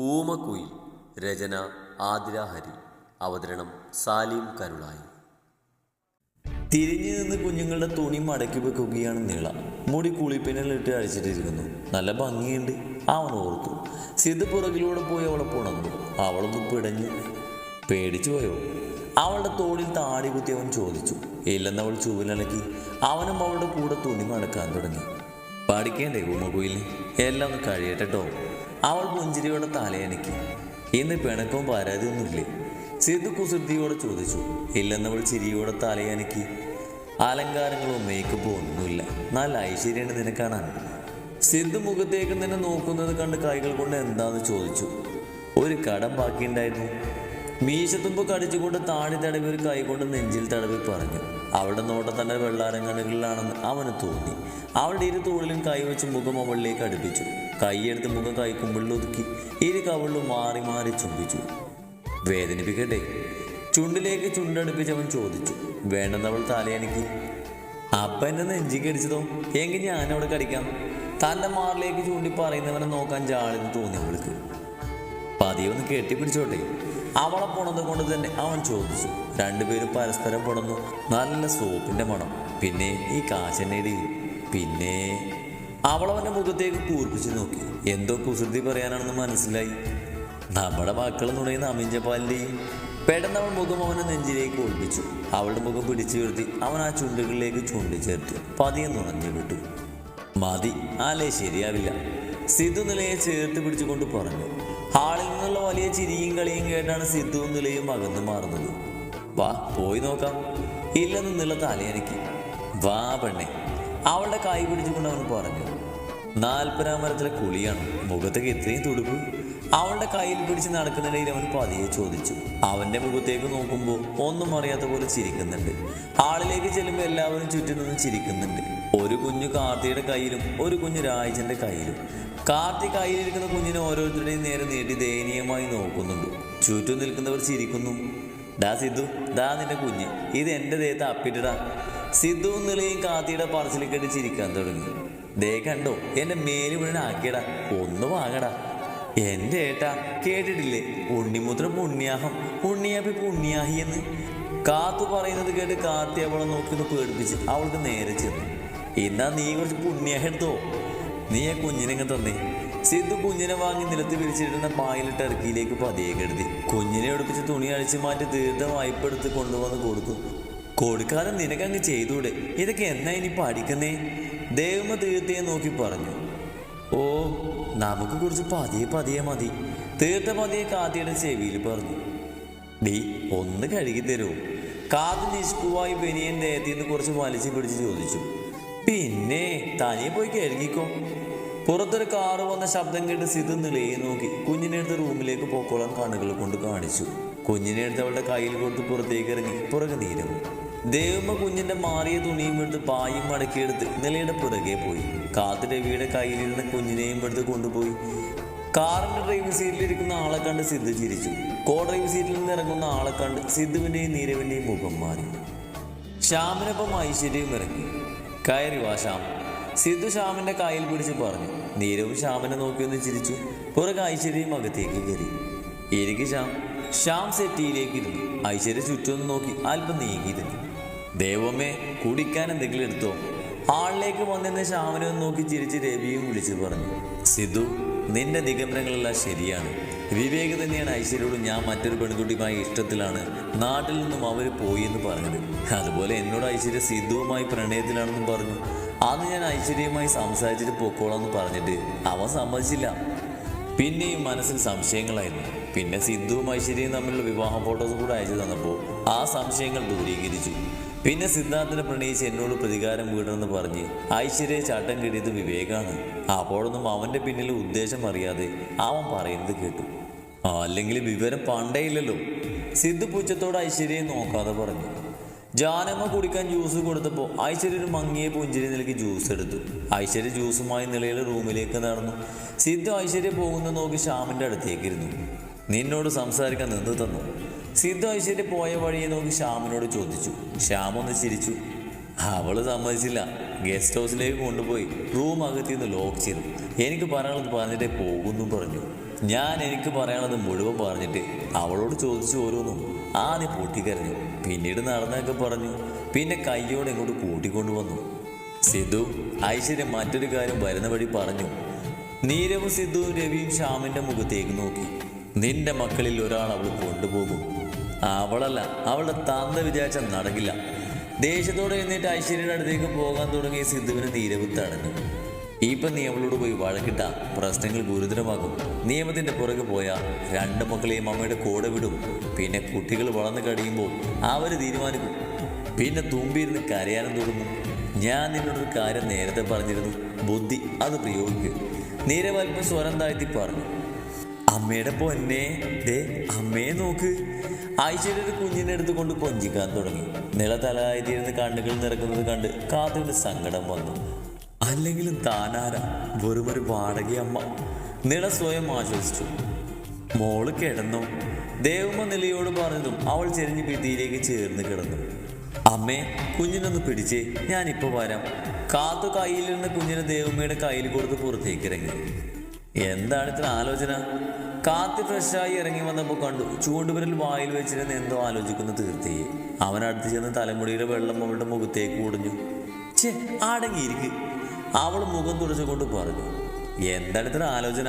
ഊമക്കുയിൽ രചന ആതിര ഹരി അവതരണം സാലിം കരുളായി. തിരിഞ്ഞു നിന്ന് കുഞ്ഞുങ്ങളുടെ തുണി മടക്കി വെക്കുകയാണ് നീള. മുടി കുളിപ്പിനിട്ട് അഴിച്ചിട്ടിരിക്കുന്നു. നല്ല ഭംഗിയുണ്ട്. അവൻ ഓർത്തു. സിദ്ധ പുറകിലൂടെ പോയി അവളെ പുണർന്നു. അവളൊന്ന് പിടഞ്ഞു പേടിച്ചു പോയോ? അവളുടെ തോളിൽ താടി കുത്തി അവൻ ചോദിച്ചു. ഇല്ലെന്ന് അവൾ ചുവലലക്കി അവനും അവളുടെ കൂടെ തുണി മടക്കാൻ തുടങ്ങി. പഠിക്കേണ്ടേ ഉമ്മകുയിലിന് എല്ലാം ഒന്ന് കഴിയട്ടെ അവൾ പുഞ്ചിരിയോടെ തലയണക്കി ഇന്ന് പിണക്കവും പരാതിയൊന്നുമില്ലേ? സിദ്ധു കുസൃതിയോടെ ചോദിച്ചു. ഇല്ലെന്നവൾ ചിരിയോടെ തലയനക്കി അലങ്കാരങ്ങളോ മേക്കപ്പോ ഒന്നുമില്ല. നല്ല ഐശ്വര്യമാണ് നിനക്കാണാൻ. കാണാൻ സിദ്ധു മുഖത്തേക്ക് നിന്നെ നോക്കുന്നത് കണ്ട് കൈകൾ കൊണ്ട് എന്താന്ന് ചോദിച്ചു. ഒരു കടം ബാക്കിയുണ്ടായിരുന്നു. മീശത്തുമ്പ് കടിച്ചുകൊണ്ട് താണി തടവി ഒരു കൈ കൊണ്ട് നെഞ്ചിൽ തടവി പറഞ്ഞു. അവളുടെ നോട്ടം തന്നെ വെള്ളാരങ്ങളിലാണെന്ന് അവന് തോന്നി. അവളുടെ ഇരു തോളിലും കൈവച്ച് മുഖം അവളിലേക്ക് അടുപ്പിച്ചു. കൈയെടുത്ത് മുഖം കൈക്കുമ്പിളിൽ ഒതുക്കി. ഇരു കവിളിലും മാറി മാറി ചുംബിച്ചു. വേദനിപ്പിക്കട്ടെ. ചുണ്ടിലേക്ക് ചുണ്ടടുപ്പിച്ച് അവൻ ചോദിച്ചു വേണ്ടെന്നവൾ തലയണിക്ക് അപ്പ എന്നെ നെഞ്ചിക്ക് അടിച്ചതോ? എങ്കിൽ ഞാനവിടെ കടിക്കാം. തന്റെ മാറിലേക്ക് ചൂണ്ടി പറയുന്നവനെ നോക്കാൻ ജാളിന്ന് തോന്നി അവൾക്ക്. പതിയൊന്ന് കെട്ടിപ്പിടിച്ചോട്ടെ. അവളെ പോണത് കൊണ്ട് തന്നെ അവൻ ചോദിച്ചു. രണ്ടുപേരും പരസ്പരം പുണർന്നു നല്ല സോപ്പിന്റെ മണം. പിന്നെ ഈ കാശനേടി പിന്നെ അവളവന്റെ മുഖത്തേക്ക് കൂർപ്പിച്ചു നോക്കി. എന്തോ കുസൃതി പറയാനാണെന്ന് മനസ്സിലായി. നമ്മുടെ മക്കൾ നുണയുന്ന അമിഞ്ചപ്പാലിന്റെയും പെട്ടെന്ന് അവൾ മുഖം അവനെ നെഞ്ചിലേക്ക് ഒളിപ്പിച്ചു. അവളുടെ മുഖം പിടിച്ചു വീഴ്ത്തി അവൻ ആ ചുണ്ടുകളിലേക്ക് ചൂണ്ടി ചേർത്തു പതിയെ നുണഞ്ഞു വിട്ടു. മതി ആലേ ശരിയാവില്ല. സിദ്ധു നിലയെ ചേർത്ത് പിടിച്ചുകൊണ്ട് പറഞ്ഞു. ഹാളിൽ നിന്നുള്ള വലിയ ചിരിയും കളിയും കേട്ടാണ് സിദ്ധുവും നിലയും അകന്നു മാറുന്നത്. വാ പോയി നോക്കാം. ഇല്ലെന്ന് നില തലയനക്കി വാ പെണ്ണെ. അവളുടെ കൈ പിടിച്ചുകൊണ്ട് അവൻ പറഞ്ഞു. നാൽപ്പതാം മരത്തിലെ കുളിയാണ്. മുഖത്തേക്ക് ഇത്രയും തുടുപ്പ്. അവളുടെ കയ്യിൽ പിടിച്ച് നടക്കുന്നിടയിൽ അവൻ പതിയെ ചോദിച്ചു. അവന്റെ മുഖത്തേക്ക് നോക്കുമ്പോൾ ഒന്നും അറിയാത്ത പോലെ ചിരിക്കുന്നുണ്ട്. ഹാളിലേക്ക് ചെല്ലുമ്പോൾ എല്ലാവരും ചുറ്റും നിന്ന് ചിരിക്കുന്നുണ്ട്. ഒരു കുഞ്ഞു കാർത്തിയുടെ കയ്യിലും ഒരു കുഞ്ഞു രാജന്റെ കയ്യിലും. കാർത്തി കയ്യിലിരിക്കുന്ന കുഞ്ഞിനെ ഓരോരുത്തരുടെയും നേരെ നീട്ടി ദയനീയമായി നോക്കുന്നുണ്ട്. ചുറ്റും നിൽക്കുന്നവർ ചിരിക്കുന്നു. ഡാ സിദ്ധു ദാ നിന്റെ കുഞ്ഞ്. ഇത് എന്റെ ദേഹത്ത് അപ്പിട്ടിടാ. സിദ്ധുവും നിലയും കാത്തിയുടെ പറച്ചിലേക്കിട്ട് കെട്ടി ചിരിക്കാൻ തുടങ്ങി. ദേ കണ്ടോ എന്റെ മേൽ മുഴുവൻ ഒന്ന് വാങ്ങടാ. എന്റെ ഏട്ടാ കേട്ടിട്ടില്ലേ? ഉണ്ണിമുദ്ര പുണ്യാഹം ഉണ്ണിയാപ്പി പുണ്യാഹി എന്ന്. കാത്തു പറയുന്നത് കേട്ട് കാത്തി അവളെ നോക്കി ഒന്ന് പേടിപ്പിച്ച് അവൾക്ക് നേരെ ചെന്നു. എന്നാ നീ കുറച്ച് പുണ്യാഹം എടുത്തോ. നീ കുഞ്ഞിനെങ്ങ് തന്നേ. സിദ്ധു കുഞ്ഞിനെ വാങ്ങി നിലത്ത് വിരിച്ചിരുന്ന പായലിട്ട് ഇറക്കിയിലേക്ക് പതിയെ കെടുത്തി കുഞ്ഞിനെ ഒടുപ്പിച്ച് തുണി അഴിച്ചു മാറ്റി തീർത്ത വായ്പ എടുത്ത് കൊണ്ടുവന്ന് കൊടുക്കും കൊടുക്കാതെ നിനക്കങ്ങ് ചെയ്തൂടെ. ഇതൊക്കെ എന്നാ ഇനി പഠിക്കുന്നേ? ദേവമ തീർത്തയെ നോക്കി പറഞ്ഞു. ഓ നമുക്ക് കുറച്ച് പതിയെ പതിയെ മതി. തീർത്ത പതിയെ കാത്തിയുടെ ചെവിയിൽ പറഞ്ഞു. ഡീ ഒന്ന് കഴുകി തരുമോ കാത് നിഷ്കുവായി ബനിയൻ ദേഹത്തിൽ നിന്ന് കുറച്ച് വലിച്ചു പിടിച്ച് ചോദിച്ചു. പിന്നെ തനിയെ പോയി കഴുകിക്കോ പുറത്തൊരു കാറ് വന്ന ശബ്ദം കേട്ട് സിധു നിളയെ നോക്കി. കുഞ്ഞിനെ അടുത്ത് റൂമിലേക്ക് പോക്കോളാൻ കണ്ണുകൾ കൊണ്ട് കാണിച്ചു. കുഞ്ഞിനെ എടുത്ത് അവളുടെ കയ്യിൽ കൊടുത്ത് പുറത്തേക്ക് ഇറങ്ങി. പുറകെ നീരവും ദേവമ്മ കുഞ്ഞിന്റെ മാറിയ തുണിയും എടുത്ത് പായും മടക്കിയെടുത്ത് നിലയുടെ പുറകെ പോയി. കാത്ത് രവിയുടെ കയ്യിലിരുന്ന കുഞ്ഞിനെയും എടുത്ത് കൊണ്ടുപോയി. കാറിന്റെ ഡ്രൈവിംഗ് സീറ്റിലിരിക്കുന്ന ആളെ കണ്ട് സിദ്ധു ചിരിച്ചു. കോ ഡ്രൈവിംഗ് സീറ്റിൽ നിന്ന് ഇറങ്ങുന്ന ആളെ കണ്ട് സിദ്ധുവിന്റെയും നീരവിന്റെയും മുഖം മാറി. ശ്യാമിനൊപ്പം ഐശ്വര്യവും ഇറങ്ങി. കയറി വാ ശ്യാം. സിദ്ധു ശ്യാമിന്റെ കയ്യിൽ പിടിച്ച് പറഞ്ഞു. നീരവ് ശ്യാമിനെ നോക്കി ഒന്ന് ചിരിച്ചു. പുറകെ ഐശ്വര്യയും അകത്തേക്ക് കയറി. ഇരിക്കു ശ്യാം. ശ്യാം സെറ്റിയിലേക്ക് ഇരുന്നു. ഐശ്വര്യ ചുറ്റൊന്ന് നോക്കി അല്പം നീങ്ങിയിരുന്നു. ദേവമ്മേ കുടിക്കാൻ എന്തെങ്കിലും എടുത്തോ? ആളിലേക്ക് വന്നിരുന്ന ശ്യാമിനെ ഒന്ന് നോക്കി ചിരിച്ച് രവിയും വിളിച്ചു പറഞ്ഞു. സിദ്ധു നിന്റെ നിഗമനങ്ങളെല്ലാം ശരിയാണ്. വിവേക് തന്നെയാണ് ഐശ്വര്യോട് ഞാൻ മറ്റൊരു പെൺകുട്ടിയുമായി ഇഷ്ടത്തിലാണ്. നാട്ടിൽ നിന്നും അവർ പോയി എന്ന് പറഞ്ഞത്. അതുപോലെ എന്നോട് ഐശ്വര്യ സിദ്ധുവുമായി പ്രണയത്തിലാണെന്നും പറഞ്ഞു. അന്ന് ഞാൻ ഐശ്വര്യയുമായി സംസാരിച്ചിട്ട് പൊക്കോളാന്ന് പറഞ്ഞിട്ട് അവൻ സമ്മതിച്ചില്ല. പിന്നെയും മനസ്സിൽ സംശയങ്ങളായിരുന്നു. പിന്നെ സിദ്ധുവും ഐശ്വര്യയും തമ്മിലുള്ള വിവാഹ ഫോട്ടോസ് കൂടെ അയച്ചു തന്നപ്പോൾ ആ സംശയങ്ങൾ ദൂരീകരിച്ചു. പിന്നെ സിദ്ധാർത്ഥനെ പ്രണയിച്ച് എന്നോട് പ്രതികാരം വീടണമെന്ന് പറഞ്ഞ് ഐശ്വര്യയെ ചാട്ടം കിട്ടിയത് വിവേകാണ്. അപ്പോഴൊന്നും അവന്റെ പിന്നിലെ ഉദ്ദേശം അറിയാതെ അവൻ പറയുന്നത് കേട്ടു. ആ, അല്ലെങ്കിൽ വിവരം പണ്ടേ ഇല്ലല്ലോ സിദ്ധു പൂച്ചത്തോട് ഐശ്വര്യയെ നോക്കാതെ പറഞ്ഞു. ജാനമ്മ കുടിക്കാൻ ജ്യൂസ് കൊടുത്തപ്പോൾ ഐശ്വര്യ ഒരു മങ്ങിയ പുഞ്ചിരി നൽകി ജ്യൂസ് എടുത്തു. ഐശ്വര്യ ജ്യൂസുമായി നിലയിൽ റൂമിലേക്ക് നടന്നു. സിദ്ധു ഐശ്വര്യ പോകുന്ന നോക്കി ശ്യാമിന്റെ അടുത്തേക്കിരുന്നു നിന്നോട് സംസാരിക്കാൻ നിന്ന് തന്നു. സിദ്ധു ഐശ്വര്യ പോയ വഴിയെ നോക്കി ശ്യാമിനോട് ചോദിച്ചു. ശ്യാം ഒന്ന് ചിരിച്ചു. അവൾ സമ്മതിച്ചില്ല. ഗസ്റ്റ് ഹൗസിലേക്ക് കൊണ്ടുപോയി. റൂം അകത്തിന്ന് ലോക്ക് ചെയ്തു. എനിക്ക് പറയാനുള്ളത് പറഞ്ഞിട്ടേ പോകുന്നു പറഞ്ഞു. ഞാൻ എനിക്ക് പറയാനുള്ളത് മുഴുവൻ പറഞ്ഞിട്ട് അവളോട് ചോദിച്ചു ഓരോന്നും. ആദ്യം പൊട്ടിക്കരഞ്ഞു പിന്നീട് നടന്നൊക്കെ പറഞ്ഞു. പിന്നെ കയ്യോടെ ഇങ്ങോട്ട് കൂട്ടിക്കൊണ്ടു വന്നു സിദ്ധു ഐശ്വര്യ മറ്റൊരു കാര്യം വരുന്ന വഴി പറഞ്ഞു. നീരവും സിദ്ധുവും രവിയും ശ്യാമിന്റെ മുഖത്തേക്ക് നോക്കി. നിന്റെ മക്കളിൽ ഒരാൾ അവൾ കൊണ്ടുപോകും. അവളല്ല അവളുടെ തന്ത വിചാരിച്ച നടക്കില്ല. ദേഷ്യത്തോടെ എന്നിട്ട് ഐശ്വര്യയുടെ അടുത്തേക്ക് പോകാൻ തുടങ്ങിയ സിദ്ധുവിന് നീരവ് തടഞ്ഞു. ഇപ്പൊ നീ അവളോട് പോയി വഴക്കിട്ട പ്രശ്നങ്ങൾ ഗുരുതരമാകും. നിയമത്തിന്റെ പുറകെ പോയ രണ്ട് മക്കളെയും അമ്മയുടെ കൂടെ വിടും. പിന്നെ കുട്ടികൾ വളർന്നു കഴിയുമ്പോൾ അവർ തീരുമാനിക്കും. പിന്നെ തുമ്പിയിരുന്ന് കരയാനും തുടങ്ങും. ഞാൻ നിന്നോടൊരു കാര്യം നേരത്തെ പറഞ്ഞിരുന്നു. ബുദ്ധി അത് പ്രയോഗിക്കുക നീരവൽപ്പം സ്വരം താഴ്ത്തി പറഞ്ഞു. അമ്മയുടെ പൊന്നെ ദേ അമ്മയെ നോക്ക്. ഐശ്വര്യ ഒരു കുഞ്ഞിനെ എടുത്ത് കൊണ്ട് കൊഞ്ചിക്കാൻ തുടങ്ങി. നിലതലായിരുന്ന കണ്ണുകൾ നിറക്കുന്നത് കണ്ട് കാതുകൊണ്ട് സങ്കടം വന്നു. അല്ലെങ്കിലും താനാരാ? വെറുമൊരു വാടകയമ്മ നിള സ്വയം ആശ്വസിച്ചു. മോൾ കിടന്നു. ദേവമ്മ നിലയോട് പറഞ്ഞതും അവൾ ചെരിഞ്ഞ് ഭിത്തിയിലേക്ക് ചേർന്ന് കിടന്നു. അമ്മേ കുഞ്ഞിനൊന്ന് പിടിച്ചേ. ഞാനിപ്പോ വരാം. കാത്തു കയ്യിലിരുന്ന കുഞ്ഞിനെ ദേവമ്മയുടെ കയ്യിൽ കൊടുത്ത് പുറത്തേക്ക് ഇറങ്ങി. എന്താണ് ഇത്ര ആലോചന? കാത്തി ഫ്രഷായി ഇറങ്ങി വന്നപ്പോൾ കണ്ടു ചൂണ്ടുവിരൽ വായിൽ വെച്ചിരുന്ന് എന്തോ ആലോചിക്കുന്ന തീർത്തിയെ അവൻ അടുത്ത് ചെന്ന് തലമുടിയുടെ വെള്ളം അവളുടെ മുഖത്തേക്ക് ഓടിഞ്ഞു ചേ അടങ്ങിയിരിക്ക് അവൾ മുഖം തുടച്ചുകൊണ്ട് പറഞ്ഞു എന്താണ് ഇത്ര ആലോചന?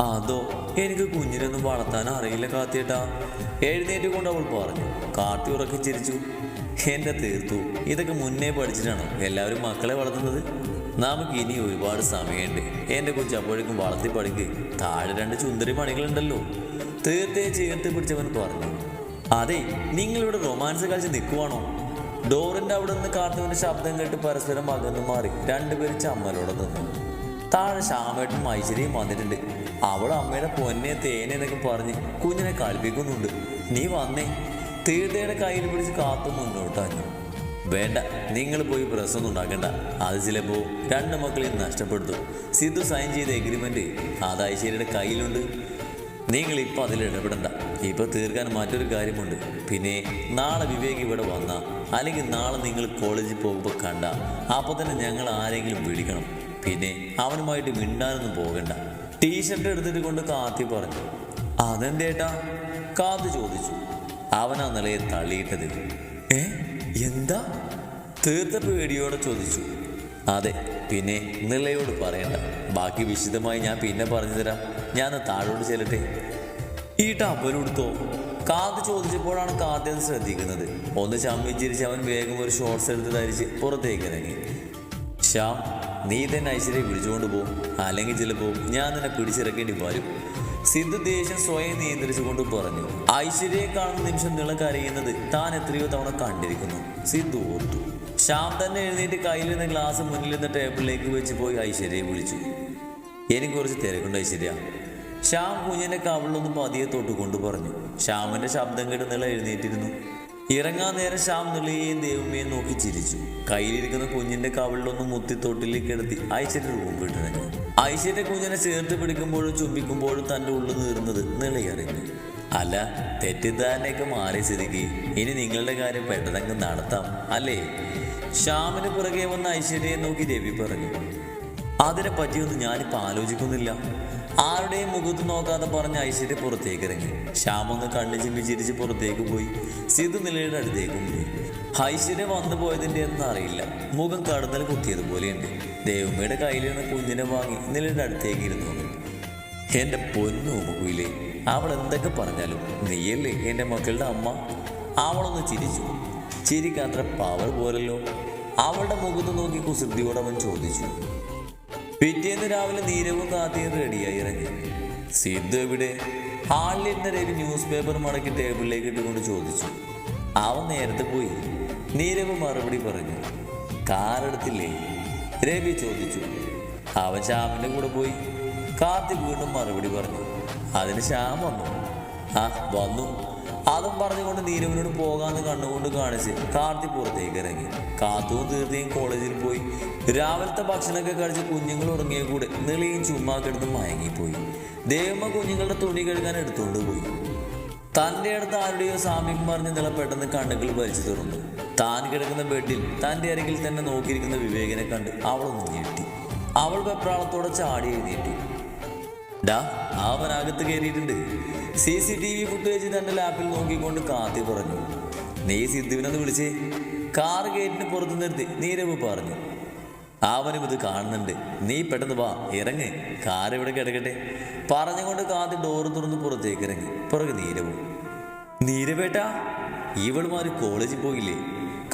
അതോ എനിക്ക് കുഞ്ഞിനൊന്നും വളർത്താൻ അറിയില്ല കാത്തിയേട്ടാ എഴുന്നേറ്റ് കൊണ്ട് അവൾ പറഞ്ഞു കാത്തി ഉറക്കി ചിരിച്ചു. എന്റെ തീർത്തു. ഇതൊക്കെ മുന്നേ പഠിച്ചിട്ടാണ് എല്ലാവരും മക്കളെ വളർത്തുന്നത്? നമുക്ക് ഇനി ഒരുപാട് സമയമുണ്ട്. എന്റെ കൊച്ചു അപ്പോഴേക്കും വളർത്തി പഠിക്ക് താഴെ രണ്ട് ചുന്ദരി മണികളുണ്ടല്ലോ തീർത്തേ ചേർത്ത് പിടിച്ചവൻ പറഞ്ഞു അതെ നിങ്ങളിവിടെ റൊമാൻസ് കളിച്ച് നിൽക്കുവാണോ? ഡോറിന്റെ അവിടെ നിന്ന് കാർത്തുവിന്റെ ശബ്ദം കേട്ട് പരസ്പരം അകന്നു മാറി. രണ്ടുപേരും ചമ്മലോടെ നിന്നു. താഴെ ശ്യാമേട്ടും ഐശ്വര്യയും വന്നിട്ടുണ്ട്. അവൾ അമ്മയുടെ പൊന്നെ തേനെ എന്നൊക്കെ പറഞ്ഞ് കുഞ്ഞിനെ കളിപ്പിക്കുന്നുണ്ട്. നീ വന്നേ. തീർത്ഥയുടെ കയ്യിൽ പിടിച്ച് കാത്തു മുന്നോട്ടാഞ്ഞു വേണ്ട നിങ്ങൾ പോയി പ്രശ്നം ഉണ്ടാക്കണ്ട. അത് ചിലപ്പോൾ രണ്ട് മക്കളെയും നഷ്ടപ്പെടുത്തും. സിദ്ധു സൈൻ ചെയ്ത എഗ്രിമെന്റ് അത് ഐശ്വര്യയുടെ കയ്യിലുണ്ട്. നിങ്ങൾ ഇപ്പം അതിൽ ഇടപെടണ്ട. ഇപ്പൊ തീർക്കാൻ മറ്റൊരു കാര്യമുണ്ട്. പിന്നെ നാളെ വിവേക് ഇവിടെ വന്ന അല്ലെങ്കിൽ നാളെ നിങ്ങൾ കോളേജിൽ പോകുമ്പോൾ കണ്ട അപ്പോൾ തന്നെ ഞങ്ങൾ ആരെങ്കിലും വിളിക്കണം. പിന്നെ അവനുമായിട്ട് മിണ്ടാനൊന്നും പോകണ്ട. ടീഷർട്ട് എടുത്തിട്ട് കൊണ്ട് കാത്തി പറഞ്ഞു. അതെന്തേട്ടാ? കാത്തു ചോദിച്ചു. അവൻ ആ നിലയെ തള്ളിയിട്ടത്. ഏ? എന്താ? തീർത്ത പേടിയോടെ ചോദിച്ചു. അതെ പിന്നെ നിളയോട് പറയണ്ട. ബാക്കി വിശദമായി ഞാൻ പിന്നെ പറഞ്ഞു തരാം ഞാൻ താഴോട്ട് ചെല്ലട്ടെ? ഈ അപ്പനോടുത്തോ കാത് ചോദിച്ചപ്പോഴാണ് കാത്തത് ശ്രദ്ധിക്കുന്നത്. ഒന്ന് ചമ്മിച്ചിരിച്ച് അവൻ വേഗം ഒരു ഷോർട്സ് എടുത്ത് ധരിച്ച് പുറത്തേക്ക് ഇറങ്ങി. ശ്യാം നീ തന്നെ ഐശ്വര്യ വിളിച്ചുകൊണ്ട് പോകും അല്ലെങ്കിൽ ചിലപ്പോൾ ഞാൻ നിന്നെ പിടിച്ചിറക്കേണ്ടി വരും. സിദ്ധു ദേഷ്യം സ്വയം നിയന്ത്രിച്ചുകൊണ്ട് പറഞ്ഞു. ഐശ്വര്യയെ കാണുന്ന നിമിഷം നിളക്കറിയുന്നത് താൻ എത്രയോ തവണ കണ്ടിരിക്കുന്നു. സിദ്ധു ഓർത്തു. ശ്യാം തന്നെ എഴുന്നേറ്റ് കയ്യിലിരുന്ന ഗ്ലാസ് മുന്നിലിരുന്ന ടേബിളിലേക്ക് വെച്ച് പോയി ഐശ്വര്യയെ വിളിച്ചു. എനിക്ക് കുറച്ച് തിരക്കുണ്ട് ഐശ്വര്യ. ശ്യാം കുഞ്ഞിന്റെ കവിളൊന്ന് പതിയെ തൊട്ടുകൊണ്ട് പറഞ്ഞു. ശ്യാമിന്റെ ശബ്ദം കേട്ട് നില എഴുന്നേറ്റിരുന്നു. ഇറങ്ങാൻ നേരം ശ്യാം നിളയെയും ദേവമ്മയെയും നോക്കി ചിരിച്ചു. കയ്യിലിരിക്കുന്ന കുഞ്ഞിന്റെ കവിളിലൊന്ന് മുത്തി തൊട്ടിലേക്ക് കിടത്തി ഐശ്വര്യ റൂം വിട്ടിറങ്ങി ഐശ്വര്യ കുഞ്ഞിനെ ചേർത്ത് പിടിക്കുമ്പോഴും ചുംബിക്കുമ്പോഴും തന്റെ ഉള്ളിൽ നീറുന്നത് നിളയറിഞ്ഞു അല്ല തെറ്റിദ്ധാരണയൊക്കെ മാറി സ്ഥിതിക്ക് ഇനി നിങ്ങളുടെ കാര്യം പെട്ടെന്നങ്ങ് നടത്താം അല്ലേ? ശ്യാമിന് പുറകെ വന്ന ഐശ്വര്യയെ നോക്കി രവി പറഞ്ഞു. അതിനെ പറ്റിയൊന്നും ഞാനിപ്പോൾ ആലോചിക്കുന്നില്ല. ആരുടെയും മുഖത്ത് നോക്കാതെ പറഞ്ഞ ഐശ്വര്യ പുറത്തേക്ക് ഇറങ്ങി ശ്യാമൊന്ന് കണ്ണു ചിമ്മി ചിരിച്ച് പുറത്തേക്ക് പോയി. സിധു നിലയുടെ അടുത്തേക്കും പോയി ഐശ്വര്യ വന്നു പോയതിന്റെ എന്ന് അറിയില്ല. മുഖം കടന്നൽ കുത്തിയതുപോലെയുണ്ട്. ദേവമ്മയുടെ കയ്യിൽ നിന്ന് കുഞ്ഞിനെ വാങ്ങി നിലയുടെ അടുത്തേക്ക് ഇരുന്നു. എന്റെ പൊന്നു മുകുയിലെ അവൾ എന്തൊക്കെ പറഞ്ഞാലും നീയല്ലേ എന്റെ മക്കളുടെ അമ്മ? അവളൊന്ന് ചിരിച്ചു. ചിരിക്കാൻ അത്ര പവർ പോലല്ലോ. അവളുടെ മുഖത്ത് നോക്കി കുസൃതിയോട് അവൻ ചോദിച്ചു. പിറ്റേന്ന് രാവിലെ നീരവും കാത്തിയും റെഡിയായി ഇറങ്ങി. സിദ്ധു എവിടെ? ഹാളിലിരുന്ന രവി ന്യൂസ് പേപ്പർ മടക്കി ടേബിളിലേക്ക് ഇട്ടുകൊണ്ട് ചോദിച്ചു. അവൻ നേരത്തെ പോയി. നീരവ് മറുപടി പറഞ്ഞു. കാറെടുത്തില്ലേ രവി ചോദിച്ചു. അവൻ ശ്യാമിന്റെ കൂടെ പോയി. കാർത്തിക് വീണ്ടും മറുപടി പറഞ്ഞു. അതിന് ശ്യാം വന്നു. ആ വന്നു. അതും പറഞ്ഞുകൊണ്ട് നീരവിനോട് പോകാമെന്ന് കണ്ടുകൊണ്ട് കാണിച്ച് കാർത്തി പുറത്തേക്ക് ഇറങ്ങി. കാത്തും തീർത്തിയും കോളേജിൽ പോയി. രാവിലത്തെ ഭക്ഷണമൊക്കെ കഴിച്ച് കുഞ്ഞുങ്ങൾ ഉറങ്ങിയ കൂടെ നിളയും ചുമ്മാ കിടന്ന് മയങ്ങിപ്പോയി. ദേവമ്മ കുഞ്ഞുങ്ങളുടെ തുണി കഴുകാൻ എടുത്തുകൊണ്ട് പോയി. തന്റെ അടുത്ത് ആരുടെയോ സാമ്യം പറഞ്ഞ് നില പെട്ടെന്ന് കണ്ണുകൾ വലിച്ചു തുറന്നു. താൻ കിടക്കുന്ന ബെഡിൽ തന്റെ അരികിൽ തന്നെ നോക്കിയിരിക്കുന്ന വിവേകനെ കണ്ട് അവളൊന്ന് ഞെട്ടി. അവൾ വെപ്രാളത്തോടെ ചാടി എഴുന്നേറ്റു. ഡാ അവൻ അകത്ത് കയറിയിട്ടുണ്ട് C C T V footage തന്റെ ലാപ്പിൽ നോക്കിക്കൊണ്ട് കാത്തി പറഞ്ഞു. നീ സിദ്ധുവിനൊന്ന് വിളിച്ചേ. കാർ ഗേറ്റിന് പുറത്ത് നിർത്തി നീരവ് പറഞ്ഞു. അവനും ഇത് കാണുന്നുണ്ട്. നീ പെട്ടെന്ന് വാ ഇറങ്ങ്. കാർ ഇവിടെ കിടക്കട്ടെ. പറഞ്ഞുകൊണ്ട് കാത്തി ഡോർ തുറന്ന് പുറത്തേക്ക് ഇറങ്ങി. പുറകെ നീരവ്. നീരവേട്ടാ ഇവൾമാർ കോളേജിൽ പോയില്ലേ?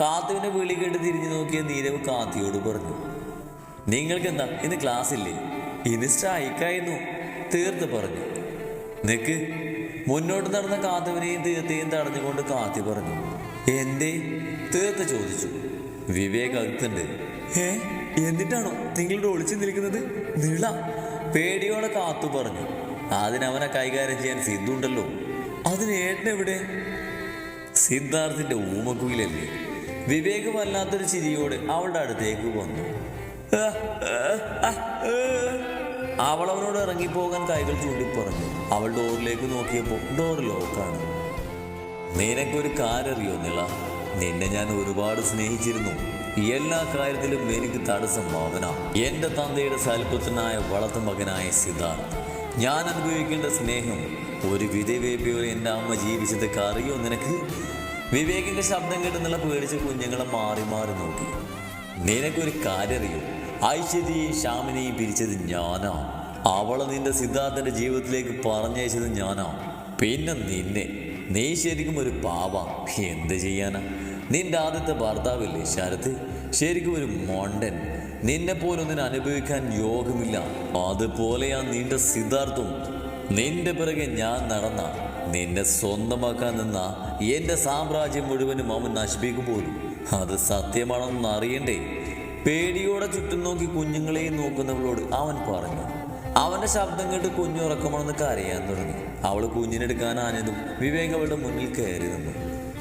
കാത്തുവിനെ വിളി കേട്ട് തിരിഞ്ഞു നോക്കിയ നീരവ് കാത്തിയോട് പറഞ്ഞു. നിങ്ങൾക്കെന്താ ഇന്ന് ക്ലാസ് ഇല്ലേ? ഇന്ന് സ്ട്രൈക്കായിരുന്നു തീർത്ത് പറഞ്ഞു. നിക്ക് മുന്നോട്ട് നടന്ന കാത്തുവിനെയും തീർത്തേയും തടഞ്ഞുകൊണ്ട് കാത്തി പറഞ്ഞു. എന്തേ? തീർത്ത് ചോദിച്ചു. വിവേക് അകത്തുണ്ട്. ഏ? എന്നിട്ടാണോ നിങ്ങളുടെ ഒളിച്ചു നിൽക്കുന്നത്? നീള. പേടിയോടെ കാത്തു പറഞ്ഞു. അതിനവനെ കൈകാര്യം ചെയ്യാൻ സിദ്ധുണ്ടല്ലോ അതിന് ഏട്ടനെവിടെ സിദ്ധാർത്ഥിന്റെ ഊമക്കുയിലല്ലേ. വിവേക് വല്ലാത്തൊരു ചിരിയോട് അവളുടെ അടുത്തേക്ക് വന്നു. അവൾ അവനോട് ഇറങ്ങിപ്പോകാൻ കൈകൾ ചൂണ്ടി പറഞ്ഞു അവൾ ഡോറിലേക്ക് നോക്കിയപ്പോൾ ഡോർ ലോക്കാണ്. നിനക്കൊരു കാരറിയോ നിള? നിന്നെ ഞാൻ ഒരുപാട് സ്നേഹിച്ചിരുന്നു. എല്ലാ കാര്യത്തിലും എനിക്ക് തടസ്സം ഭാവന എന്റെ തന്തയുടെ സൽപുത്രനായ വളർത്തു മകനായ സിദ്ധാർത്ഥ്. ഞാൻ അനുഭവിക്കേണ്ട സ്നേഹം ഒരു വിധവേപ്പിയോടെ എന്റെ അമ്മ ജീവിച്ചതൊക്കെ അറിയോ നിനക്ക്? വിവേകിന്റെ ശബ്ദം കേട്ട് നില പേടിച്ച് കുഞ്ഞുങ്ങളെ മാറി മാറി നോക്കി. നിനക്കൊരു കാര്യറിയോ? ഐശ്വര്യയും ശ്യാമിനെയും പിരിച്ചത് ഞാനാ. അവളെ നിന്റെ സിദ്ധാർത്ഥന്റെ ജീവിതത്തിലേക്ക് പറഞ്ഞയച്ചത് ഞാനാ. പിന്നെ നിന്നെ. നീ ശരിക്കും ഒരു പാവ. എന്ത് ചെയ്യാനാ? നിന്റെ ആദ്യത്തെ ഭർത്താവില്ലേ ശരത്ത് ശരിക്കും ഒരു മോണ്ടൻ. നിന്നെ പോലൊന്നിന് അനുഭവിക്കാൻ യോഗമില്ല. അതുപോലെയാ നിന്റെ സിദ്ധാർത്ഥം. നിന്റെ പിറകെ ഞാൻ നടന്ന നിന്നെ സ്വന്തമാക്കാൻ നിന്ന എന്റെ സാമ്രാജ്യം മുഴുവനും അവൻ നശിപ്പിക്കും പോലും അത് സത്യമാണെന്ന് അറിയണ്ടേ പേടിയോടെ ചുറ്റും നോക്കി കുഞ്ഞുങ്ങളെയും നോക്കുന്നവളോട് അവൻ പറഞ്ഞു. അവന്റെ ശബ്ദം കേട്ട് കുഞ്ഞുറക്കമാണെന്ന് കരയാൻ തുടങ്ങി. അവൾ കുഞ്ഞിനെടുക്കാൻ ആനതും വിവേക് അവളുടെ മുന്നിൽ കയറി നിന്നു.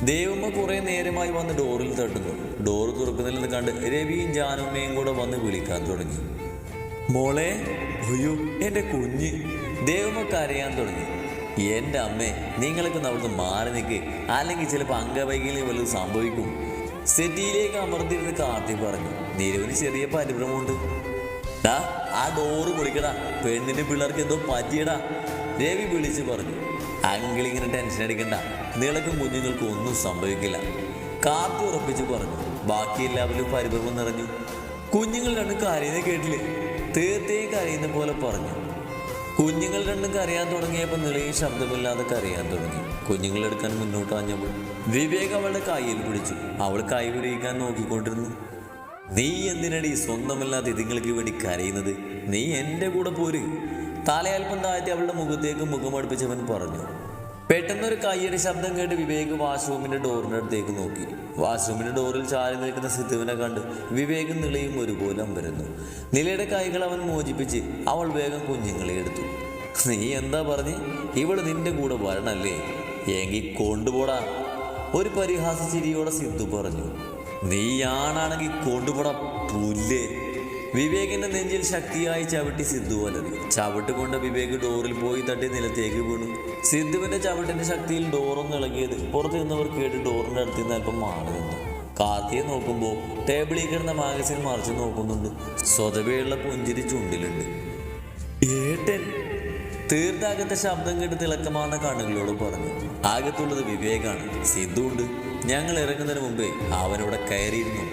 ദേവമ്മ കുറെ നേരമായി വന്ന് ഡോറിൽ തട്ടുന്നു. ഡോറ് തുറക്കുന്നില്ലെന്ന് കണ്ട് രവിയും ജാനുമ്മയും കൂടെ വന്ന് വിളിക്കാൻ തുടങ്ങി. മോളെ അയ്യോ എന്റെ കുഞ്ഞ്. ദേവമ്മ കരയാൻ തുടങ്ങി. എന്റെ അമ്മേ നിങ്ങളൊക്കെ അവിടുന്ന് മാറി നിൽക്ക് അല്ലെങ്കിൽ ചിലപ്പോൾ അംഗവൈകല്യം വല്ലതും സംഭവിക്കും. സെറ്റിയിലേക്ക് അമർത്തിയിരുന്ന് കാർത്തി പറഞ്ഞു. നിരവധി ചെറിയ പരിഭ്രമമുണ്ട്. ഡാ ആ ഡോറ് പൊളിക്കടാ പെണ്ണിന്റെ പിള്ളേർക്ക് എന്തോ പറ്റിയടാ. രവി വിളിച്ചു പറഞ്ഞു അങ്കിൾ ടെൻഷൻ അടിക്കണ്ട. നിളക്കും കുഞ്ഞുങ്ങൾക്കും ഒന്നും സംഭവിക്കില്ല. കാത്തു ഉറപ്പിച്ചു പറഞ്ഞു ബാക്കി എല്ലാവരും പരിഭ്രമം നിറഞ്ഞു. കുഞ്ഞുങ്ങൾ രണ്ടും കരയുന്നത് കേട്ടില്ലേ? തീർത്തേ കരയുന്ന പോലെ പറഞ്ഞു. കുഞ്ഞുങ്ങൾ രണ്ടും കരയാൻ തുടങ്ങിയപ്പോൾ നിളയും ശബ്ദമില്ലാതെ കരയാൻ തുടങ്ങി. കുഞ്ഞുങ്ങൾ എടുക്കാൻ മുന്നോട്ട് വാഞ്ഞപ്പോൾ വിവേക് അവളുടെ കയ്യിൽ പിടിച്ചു. അവൾ കൈ പിടിക്കാൻ നോക്കിക്കൊണ്ടിരുന്നു. നീ എന്തിനടി സ്വന്തമല്ലാത്ത ഇതിങ്ങൾക്ക് വേണ്ടി കരയുന്നത്? നീ എന്റെ കൂടെ പോര്. തലയൽപ്പം താഴ്ത്തി അവളുടെ മുഖത്തേക്ക് മുഖമടുപ്പിച്ചവൻ പറഞ്ഞു പെട്ടെന്നൊരു കയ്യടി ശബ്ദം കേട്ട് വിവേക് വാഷ്റൂമിന്റെ ഡോറിന്റെ അടുത്തേക്ക് നോക്കി. വാഷ്റൂമിന്റെ ഡോറിൽ ചാരി നിൽക്കുന്ന സിദ്ധുവിനെ കണ്ട് വിവേകും നിളയും ഒരുപോലെ അമ്പരുന്നു. നിലയുടെ കൈകൾ അവൻ മോചിപ്പിച്ച് അവൾ വേഗം കുഞ്ഞുങ്ങളെ എടുത്തു. നീ എന്താ പറഞ്ഞ്? ഇവൾ നിന്റെ കൂടെ വരണല്ലേ? എങ്കിൽ കൊണ്ടുപോടാ. ഒരു പരിഹാസ ചിരിയോടെ സിദ്ധു പറഞ്ഞു നീയാണാണെങ്കിൽ കൊണ്ടുപോണ പുല്ലേ. വിവേകിന്റെ നെഞ്ചിൽ ശക്തിയായി ചവിട്ടി സിദ്ധു വലത്. ചവിട്ട് കൊണ്ട് വിവേക് ഡോറിൽ പോയി തട്ടി നിലത്തേക്ക് വീണു. സിദ്ധുവിന്റെ ചവിട്ടിന്റെ ശക്തിയിൽ ഡോറൊന്ന് ഇളകിയത് പുറത്തു നിന്നവർ കേട്ട് ഡോറിന്റെ അടുത്ത് നിന്ന് അല്പം മാറി നിന്നു. കാർത്തിയെ നോക്കുമ്പോൾ ടേബിളിൽ കിടന്ന മാഗസിൻ മറിച്ച് നോക്കുന്നുണ്ട്. സ്വതവേയുള്ള പുഞ്ചിരി ചുണ്ടിലുണ്ട്. ഏട്ടൻ! തീർത്ഥാകത്തെ ശബ്ദം കേട്ട് തിളക്കമാർന്ന കണ്ണുകളോട് പറഞ്ഞു. ആകത്തുള്ളത് വിവേകാണ്. സിദ്ധു ഉണ്ട്. ഞങ്ങൾ ഇറങ്ങുന്നതിന് മുമ്പേ അവനവിടെ കയറിയിരുന്നു.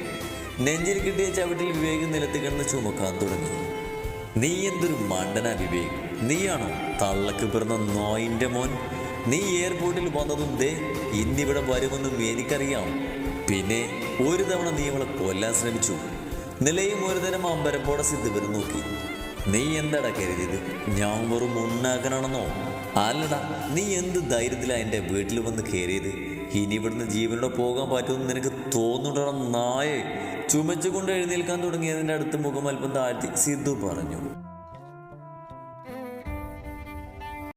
നെഞ്ചിൽ കിട്ടിയ ചവിട്ടിൽ വിവേക് നിലത്ത് കിടന്ന് ചുമക്കാൻ തുടങ്ങി. നീ എന്തൊരു മണ്ടനാ വിവേക്? നീയാണോ തള്ളക്ക് പിറന്ന നോയിന്റെ മോൻ? നീ എയർപോർട്ടിൽ വന്നതും ദേ ഇന്നിവിടെ വരുമെന്നും എനിക്കറിയാം. പിന്നെ ഒരു തവണ നീ അവളെ കൊല്ലാൻ ശ്രമിച്ചു. നിലയും ഒരു തരം അമ്പരപ്പോടെ സിദ്ധുവരും നോക്കി. നീ എന്താടാ കരുതിയത്? ഞാൻ വെറും ഉണ്ടാക്കനാണെന്നോ അല്ലടാ നീ എന്ത് ധൈര്യത്തിലാണ് എന്റെ വീട്ടിൽ വന്ന് കയറിയത്? ഇനി ഇവിടുന്ന് ജീവനോടെ പോകാൻ പറ്റുമെന്ന് നിനക്ക് തോന്നുന്നുണ്ടോ നായെ. ചുമച്ചുകൊണ്ട് എഴുന്നേൽക്കാൻ തുടങ്ങിയതിന്റെ അടുത്ത് മുഖം അല്പം താഴ്ത്തി സിദ്ധു പറഞ്ഞു.